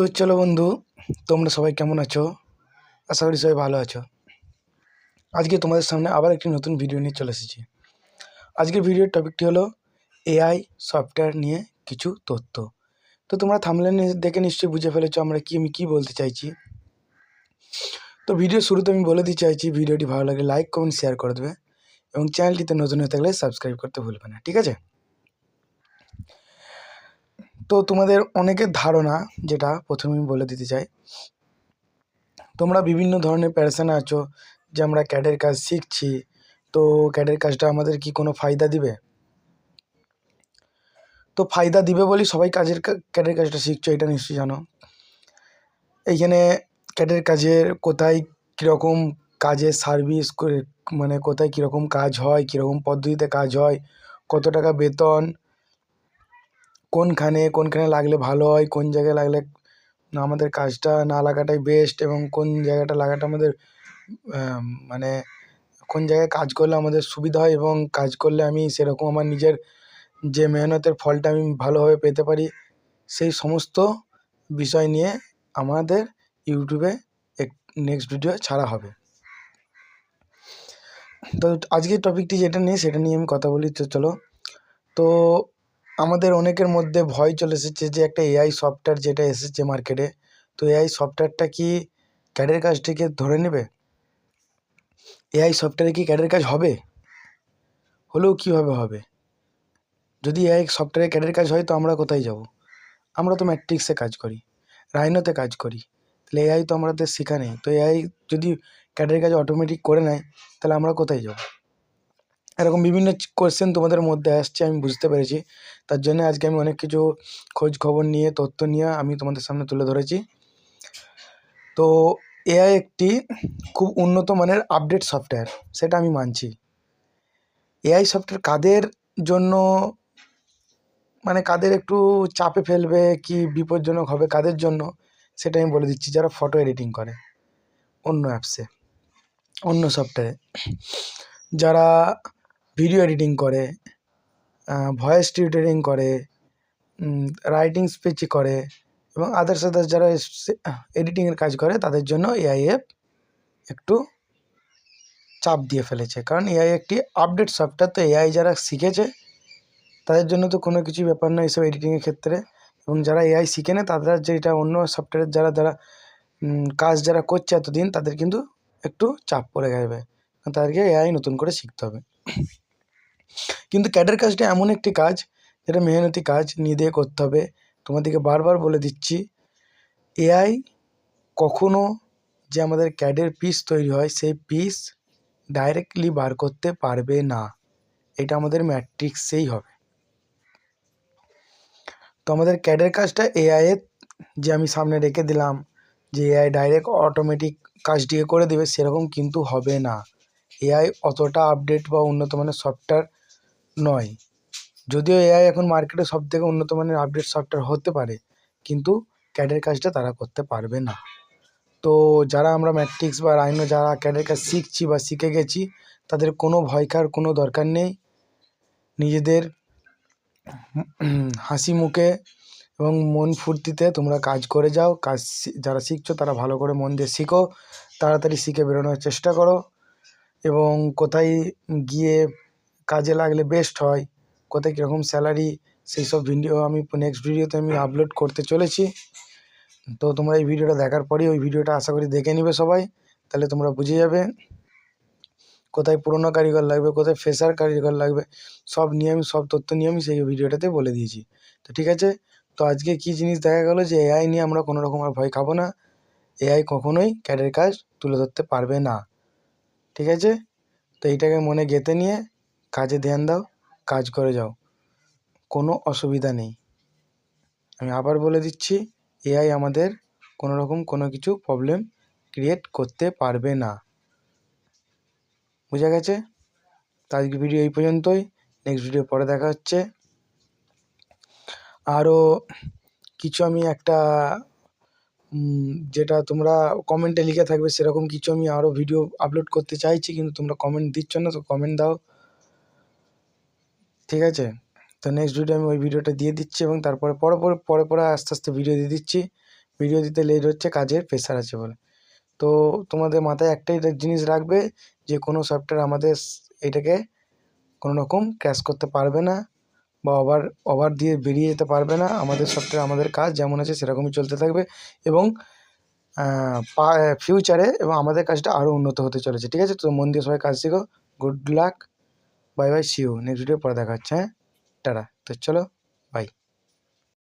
তো চলো বন্ধু, তোমরা সবাই কেমন আছো? আশা করি সবাই ভালো আছো। আজকে তোমাদের সামনে আবার একটি নতুন ভিডিও নিয়ে চলে এসেছি। আজকের ভিডিওর টপিকটি হলো এআই সফটওয়্যার নিয়ে কিছু তথ্য। তো তোমরা থামলে দেখে নিশ্চয়ই বুঝে ফেলেছো আমরা কি, আমি কী বলতে চাইছি। তো ভিডিও শুরুতে আমি বলে দিতে চাইছি ভিডিওটি ভালো লাগলে লাইক কমেন্ট শেয়ার করে দেবে এবং চ্যানেলটিতে নতুন হয়ে থাকলে সাবস্ক্রাইব করতে ভুলবে না, ঠিক আছে? তো তোমাদের অনেকের ধারণা, যেটা প্রথমে আমি বলে দিতে চাই, তোমরা বিভিন্ন ধরনের প্যারেশানে আছো যে আমরা ক্যাডের কাজ শিখছি, তো ক্যাডের কাজটা আমাদের কি কোনো ফায়দা দিবে? তো ফায়দা দিবে বলেই সবাই কাজের ক্যাডের কাজটা শিখছো, এটা নিশ্চয়ই জানো। এইখানে ক্যাডের কাজের কোথায় কীরকম কাজের সার্ভিস করে মানে কোথায় কীরকম কাজ হয়, কীরকম পদ্ধতিতে কাজ হয়, কত টাকা বেতন কোনখানে কোনখানে লাগলে ভালো হয়, কোন জায়গায় লাগলে আমাদের কাজটা না লাগাটাই বেস্ট এবং কোন জায়গাটা লাগাটা আমাদের মানে কোন জায়গায় কাজ করলে আমাদের সুবিধা হয় এবং কাজ করলে আমি সেরকম আমার নিজের যে মেহনতের ফলটা আমি ভালোভাবে পেতে পারি, সেই সমস্ত বিষয় নিয়ে আমাদের ইউটিউবে এক নেক্সট ভিডিও ছাড়া হবে। তো আজকের টপিকটি যেটা নিয়ে, সেটা নিয়ে আমি কথা বলি, তো চলো। তো আমাদের অনেকের মধ্যে ভয় চলে এসেছে যে একটা এআই সফটওয়্যার যেটা এসেছে মার্কেটে তো এআই সফটওয়্যারটা কি ক্যাডের কাজটিকে ধরে নেবে? এআই সফটওয়্যারে কি ক্যাডের কাজ হবে? হলেও কীভাবে হবে? যদি এআই সফটওয়্যারে ক্যাডের কাজ হয় তো আমরা কোথায় যাব? আমরা তো ম্যাট্রিক্সে কাজ করি রাইনোতে কাজ করি, তাহলে এআই তো আমাদের শেখা নেই। তো এআই যদি ক্যাডের কাজ অটোমেটিক করে নেয়, তাহলে আমরা কোথায় যাব? এরকম বিভিন্ন কোয়েশ্চেন তোমাদের মধ্যে আসছে, আমি বুঝতে পেরেছি। তার জন্য আজকে আমি অনেক কিছু খোঁজ খবর নিয়ে, তথ্য নিয়ে আমি তোমাদের সামনে তুলে ধরেছি। তো এআই একটি খুব উন্নত মানের আপডেট সফটওয়্যার সেটা আমি মানছি। এআই সফটওয়্যার কাদের জন্য মানে কাদের একটু চাপে ফেলবে, কি বিপজ্জনক হবে, কাদের জন্য, সেটা আমি বলে দিচ্ছি, যারা ফটো এডিটিং করে, অন্য অ্যাপসে অন্য সফটওয়্যারে যারা ভিডিও এডিটিং করে ভয়েস টিউটারিং করে রাইটিং স্পিচ করে এবং আদার্স আদার্স যারা এডিটিংয়ের কাজ করে তাদের জন্য এআই অ্যাপ একটু চাপ দিয়ে ফেলেছে। কারণ এআই একটি আপডেট সফটওয়্যার তো এআই যারা শিখেছে তাদের জন্য তো কোনো কিছু ব্যাপার নয় এইসব এডিটিংয়ের ক্ষেত্রে এবং যারা এআই শিখে নেয় তাদের যেটা অন্য সফটওয়্যারের যারা যারা কাজ যারা করছে এতদিন তাদের কিন্তু একটু চাপ পড়ে যাবে। তাদেরকে এআই নতুন করে শিখতে হবে। কিন্তু ক্যাডের কাজটা এমন একটি কাজ, যেটা মেহনতি কাজ নিজে করতে হবে। তোমাদেরকে বারবার বলে দিচ্ছি এআই কখনো যে আমাদের ক্যাডের পিস তৈরি হয়, সেই পিস ডাইরেক্টলি বার করতে পারবে না। এটা আমাদের ম্যাট্রিক্সেই হবে। তো আমাদের ক্যাডের কাজটা এআইয়ের যে আমি সামনে রেখে দিলাম, যে এআই ডাইরেক্ট অটোমেটিক কাজটিকে করে দেবে, সেরকম কিন্তু হবে না। এআই অতটা আপডেট বা উন্নত মানের সফটওয়্যার নয়। যদিও এআই এখন মার্কেটে সব থেকে উন্নত মানের আপডেট সফটওয়্যার হতে পারে, কিন্তু ক্যাডের কাজটা তারা করতে পারবে না। তো যারা আমরা ম্যাট্রিক্স বা রাইনো যারা ক্যাডের কাজ শিখছি বা শিখে গেছি, তাদের কোনো ভয় খাওয়ার কোনো দরকার নেই। নিজেদের হাসি মুখে এবং মন ফুর্তিতে তোমরা কাজ করে যাও, কাজ যারা শিখছো তারা ভালো করে মন দিয়ে শিখো, তাড়াতাড়ি শিখে বেরোনোর চেষ্টা করো এবং কোথায় গিয়ে কাজে লাগলে বেস্ট হয়। কোথায় কীরকম স্যালারি সেই সব ভিডিও আমি নেক্সট ভিডিওতে আমি আপলোড করতে চলেছি। তো তোমরা এই ভিডিওটা দেখার পরেই ওই ভিডিওটা আশা করি দেখে নিবে সবাই। তাহলে তোমরা বুঝে যাবে কোথায় পুরোনো কারিগর লাগবে, কোথায় ফ্রেশার কারিগর লাগবে। সব নিয়ে আমি, সব তথ্য নিয়ে আমি সেই ভিডিওটাতে বলে দিয়েছি। তো ঠিক আছে? তো আজকে কী জিনিস দেখা গেলো যে এআই নিয়ে আমরা কোনো রকম আর ভয় খাব না। এআই কখনোই ক্যাডের কাজ তুলে ধরতে পারবে না। ঠিক আছে? তো এইটাকে মনে গেঁথে নিয়ে কাজে ধ্যান দাও, কাজ করে যাও। কোনো অসুবিধা নেই। আমি আবার বলে দিচ্ছি এআই আমাদের কোনো রকম কোনো কিছু প্রবলেম ক্রিয়েট করতে পারবে না। বোঝা গেছে? তো আজকে ভিডিও এই পর্যন্তই। নেক্সট ভিডিও পরে দেখা হচ্ছে। আরও কিছু আমি একটা যেটা তোমরা কমেন্টে লিখে থাকবে, সেরকম কিছু আমি আরও ভিডিও আপলোড করতে চাইছি, কিন্তু তোমরা কমেন্ট দিচ্ছ না, তো কমেন্ট দাও। ঠিক আছে? তো নেক্সট ভিডিও আমি ওই ভিডিওটা দিয়ে দিচ্ছি এবং তারপরে পরে পরে পরে পরে আস্তে আস্তে ভিডিও দিয়ে দিচ্ছি। ভিডিও দিতে লেট হচ্ছে, কাজের প্রেশার আছে বলে। তো তোমাদের মাথায় একটাই জিনিস রাখবে যে, কোনো সফটওয়্যার আমাদের এটাকে কোনো রকম ক্র্যাশ করতে পারবে না বা ওভার ওভার দিয়ে বেরিয়ে যেতে পারবে না। আমাদের সফটওয়্যার আমাদের কাজ যেমন আছে সেরকমই চলতে থাকবে এবং ফিউচারে এবং আমাদের কাজটা আরও উন্নত হতে চলেছে। ঠিক আছে? তো মন দিয়ে সবাই কাজ শেখো। Good luck bye bye see you next video পরে দেখা হচ্ছে। হ্যাঁ টাটা। তো চলো বাই